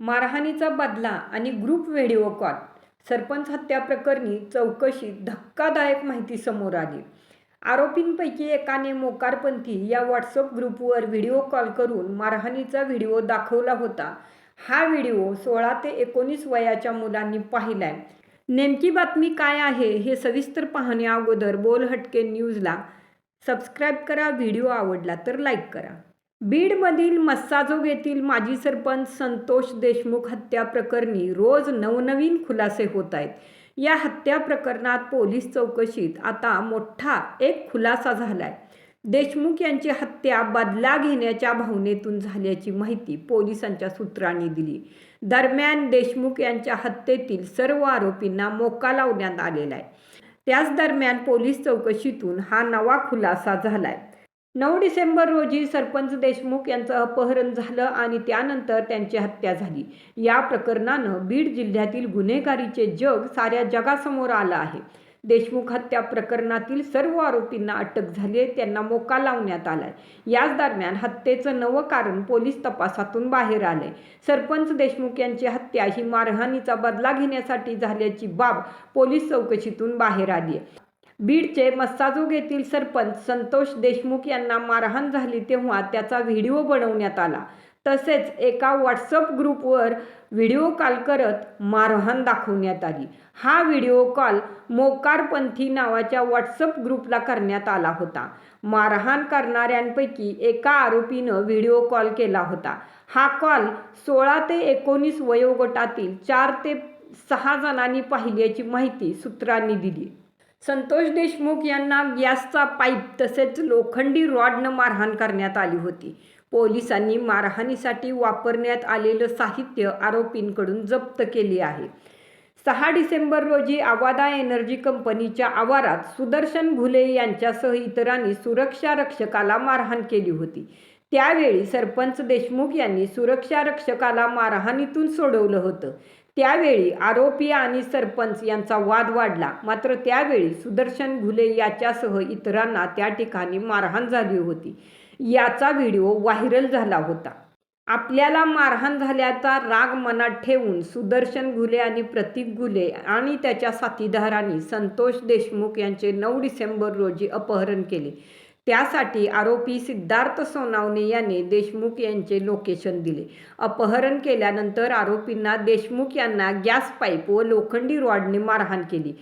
मारहाणीचा बदला आणि ग्रुप व्हिडिओ कॉल. सरपंच हत्या प्रकरणी चौकशीत धक्कादायक माहिती समोर आली. आरोपींपैकी एकाने मोकारपंथी या व्हॉट्सअप ग्रुपवर व्हिडिओ कॉल करून मारहाणीचा व्हिडिओ दाखवला होता. हा व्हिडिओ सोळा ते एकोणीस वयाच्या मुलांनी पाहिलाय. नेमकी बातमी काय आहे हे सविस्तर पाहण्या अगोदर बोल हटके न्यूजला सबस्क्राईब करा व्हिडिओ आवडला तर लाईक करा. बीडमधील मस्साजोग येथील माजी सरपंच संतोष देशमुख हत्या प्रकरणी रोज नवनवीन खुलासे होत आहेत. या हत्या प्रकरणात पोलीस चौकशीत आता मोठा एक खुलासा झालाय. देशमुख यांची हत्या बदला घेण्याच्या भावनेतून झाल्याची माहिती पोलिसांच्या सूत्रांनी दिली. दरम्यान देशमुख यांच्या हत्येतील सर्व आरोपींना मोका लावण्यात आलेला आहे. त्याच दरम्यान पोलीस चौकशीतून हा नवा खुलासा झालाय. नऊ डिसेंबर रोजी सरपंच देशमुख यांचं अपहरण झालं आणि त्यानंतर त्यांची हत्या झाली. या प्रकरणानं बीड जिल्ह्यातील गुन्हेगारीचे जग साऱ्या जगासमोर आलं आहे. देशमुख हत्या प्रकरणातील सर्व आरोपींना अटक झाली आहे त्यांना मोका लावण्यात आलाय. याच दरम्यान हत्येचं नवं कारण पोलीस तपासातून बाहेर आलंय. सरपंच देशमुख यांची हत्या ही मारहाणीचा बदला घेण्यासाठी झाल्याची बाब पोलीस चौकशीतून बाहेर आली आहे. बीडचे मस्साजोग येथील सरपंच संतोष देशमुख यांना मारहाण झाली तेव्हा त्याचा व्हिडिओ बनवण्यात आला. तसेच एका व्हॉट्सअप ग्रुपवर व्हिडिओ कॉल करत मारहाण दाखवण्यात आली. हा व्हिडिओ कॉल मोकारपंथी नावाच्या व्हॉट्सअप ग्रुपला करण्यात आला होता. मारहाण करणाऱ्यांपैकी एका आरोपीनं व्हिडिओ कॉल केला होता. हा कॉल सोळा ते एकोणीस वयोगटातील चार ते सहा जणांनी पाहिल्याची माहिती सूत्रांनी दिली. संतोष देशमुख यांना गॅसचा पाईप तसेच लोखंडी रॉडनं मारहाण करण्यात आली होती. पोलिसांनी मारहाणीसाठी वापरण्यात आलेलं साहित्य आरोपींकडून जप्त केले आहे. सहा डिसेंबर रोजी आवादा एनर्जी कंपनीच्या आवारात सुदर्शन घुले यांच्यासह इतरांनी सुरक्षा रक्षकाला मारहाण केली होती. त्यावेळी सरपंच देशमुख यांनी सुरक्षा रक्षकाला मारहाणीतून सोडवलं होतं. त्यावेळी आरोपी आणि सरपंच यांचा वाद वाढला. मात्र त्यावेळी सुदर्शन घुले याच्यासह इतरांना त्या ठिकाणी मारहाण झाली होती. याचा व्हिडिओ व्हायरल झाला होता. आपल्याला मारहाण झाल्याचा राग मनात ठेवून सुदर्शन घुले आणि प्रतीक घुले आणि त्याच्या साथीदारांनी संतोष देशमुख यांचे नऊ डिसेंबर रोजी अपहरण केले. त्यासाठी आरोपी सिद्धार्थ सोनावणे याने देशमुख यांचे लोकेशन दिले. अपहरण केल्यानंतर आरोपींना देशमुख यांना गॅस पाईप व लोखंडी रॉडने मारहाण केली.